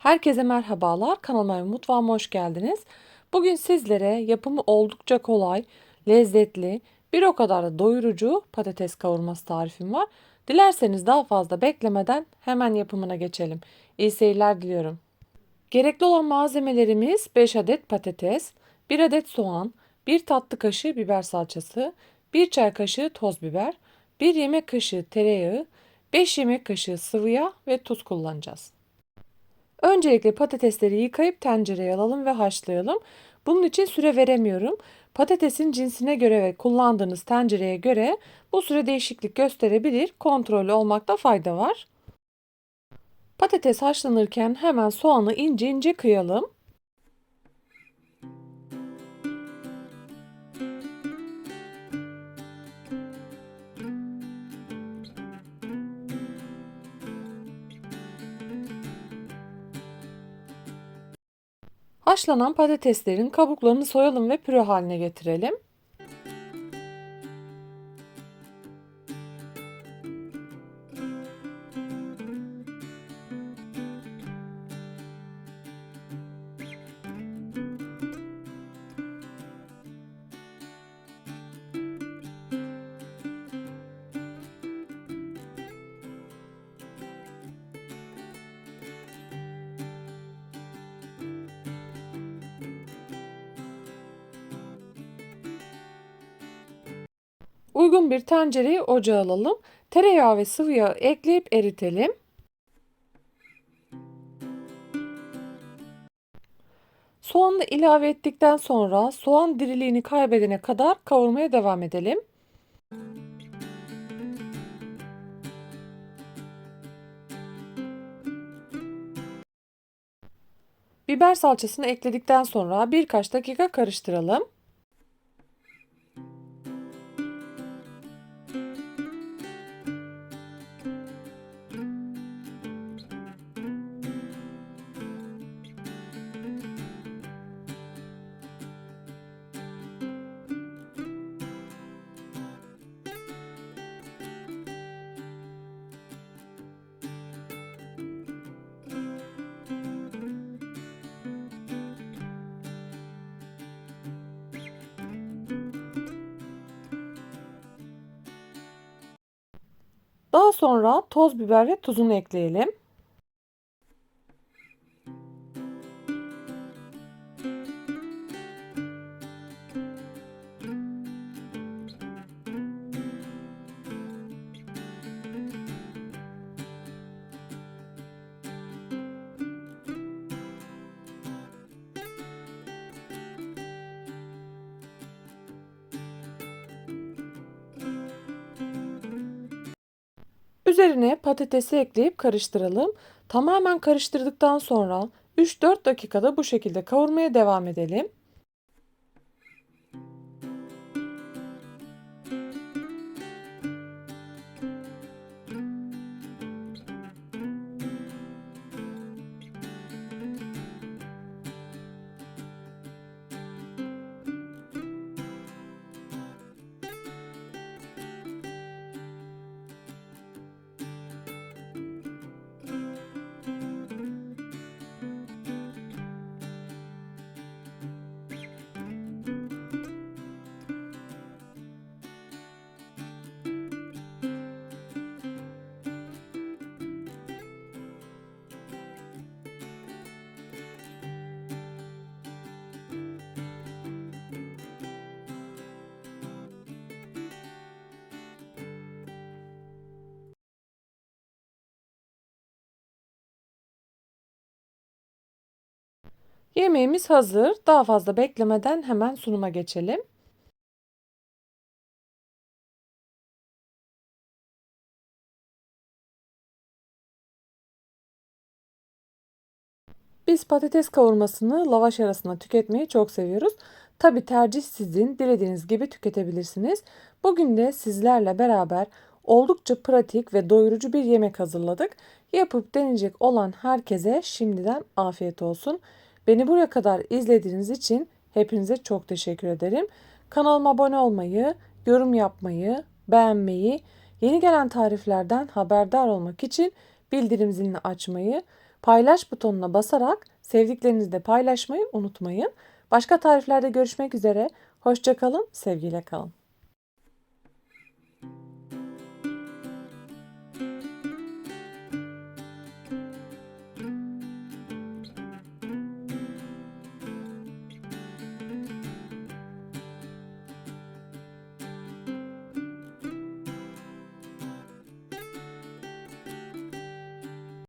Herkese merhabalar. Kanalıma ve mutfağıma hoş geldiniz. Bugün sizlere yapımı oldukça kolay, lezzetli, bir o kadar da doyurucu patates kavurması tarifim var. Dilerseniz daha fazla beklemeden hemen yapımına geçelim. İyi seyirler diliyorum. Gerekli olan malzemelerimiz 5 adet patates, 1 adet soğan, 1 tatlı kaşığı biber salçası, 1 çay kaşığı toz biber, 1 yemek kaşığı tereyağı, 5 yemek kaşığı sıvı yağ ve tuz kullanacağız. Öncelikle patatesleri yıkayıp tencereye alalım ve haşlayalım. Bunun için süre veremiyorum. Patatesin cinsine göre ve kullandığınız tencereye göre bu süre değişiklik gösterebilir. Kontrollü olmakta fayda var. Patates haşlanırken hemen soğanı ince ince kıyalım. Haşlanan patateslerin kabuklarını soyalım ve püre haline getirelim. Uygun bir tencereyi ocağa alalım. Tereyağı ve sıvı yağ ekleyip eritelim. Soğanı ilave ettikten sonra soğan diriliğini kaybedene kadar kavurmaya devam edelim. Biber salçasını ekledikten sonra birkaç dakika karıştıralım. Daha sonra toz biber ve tuzunu ekleyelim. Üzerine patatesi ekleyip karıştıralım. Tamamen karıştırdıktan sonra 3-4 dakikada bu şekilde kavurmaya devam edelim. Yemeğimiz hazır. Daha fazla beklemeden hemen sunuma geçelim. Biz patates kavurmasını lavaş arasında tüketmeyi çok seviyoruz. Tabi tercih sizin, dilediğiniz gibi tüketebilirsiniz. Bugün de sizlerle beraber oldukça pratik ve doyurucu bir yemek hazırladık. Yapıp deneyecek olan herkese şimdiden afiyet olsun. Beni buraya kadar izlediğiniz için hepinize çok teşekkür ederim. Kanalıma abone olmayı, yorum yapmayı, beğenmeyi, yeni gelen tariflerden haberdar olmak için bildirim zilini açmayı, paylaş butonuna basarak sevdiklerinizle paylaşmayı unutmayın. Başka tariflerde görüşmek üzere. Hoşçakalın, sevgiyle kalın.